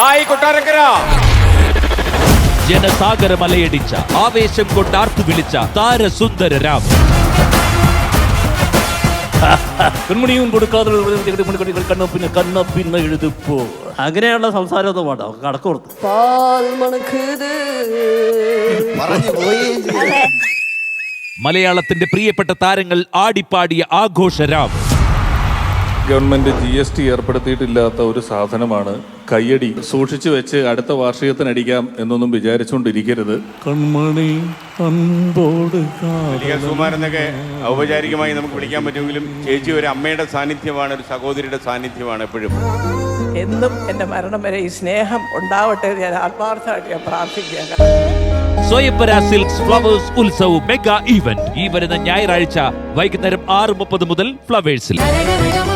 Hi Kottarakkara. ജനസാഗര മലയടിച്ച ആവേശം കൊണ്ടാർത്തു വിളിച്ച താരസുന്ദര രാം. പെൺമണിയും കൊടുക്കാതെ കണ്ണപ്പിന്നെ കണ്ണപ്പിന്ന എഴുതിപ്പോ. അങ്ങനെയുള്ള സംസാരമൊന്നും വേണ്ട കടക്കോർത്ത്. പാൽ മണക്കുത് പറഞ്ഞു പോയി. മലയാളത്തിന്റെ പ്രിയപ്പെട്ട താരങ്ങൾ ആടിപ്പാടിയ ആഘോഷരാം ഗവൺമെന്റ് ജി എസ് ടി ഏർപ്പെടുത്തിയിട്ടില്ലാത്ത ഒരു സാധനമാണ് കയ്യടി. സൂക്ഷിച്ചു വെച്ച് അടുത്ത വാർഷികത്തിനടിക്കാം എന്നൊന്നും വിചാരിച്ചുകൊണ്ടിരിക്കരുത്. കൺമണി അൻപോട് എന്നൊക്കെ ഔപചാരികമായി നമുക്ക് വിളിക്കാൻ പറ്റുമെങ്കിലും ചേച്ചി ഒരു അമ്മയുടെ സാന്നിധ്യമാണ് ഒരു സഹോദരിയുടെ സാന്നിധ്യമാണ് എപ്പോഴും. എന്നും എന്റെ മരണം വരെ ഈ സ്നേഹം ഉണ്ടാവട്ടെ ഞാൻ ആത്മാർത്ഥമായിട്ട് ഞാൻ പ്രാർത്ഥിക്കുക Swayamvara silks flowers Utsav mega event ഈ വരുന്ന ഞായറാഴ്ച വൈകുന്നേരം ആറ് മുപ്പത് മുതൽ ഫ്ലവേഴ്സിൽ.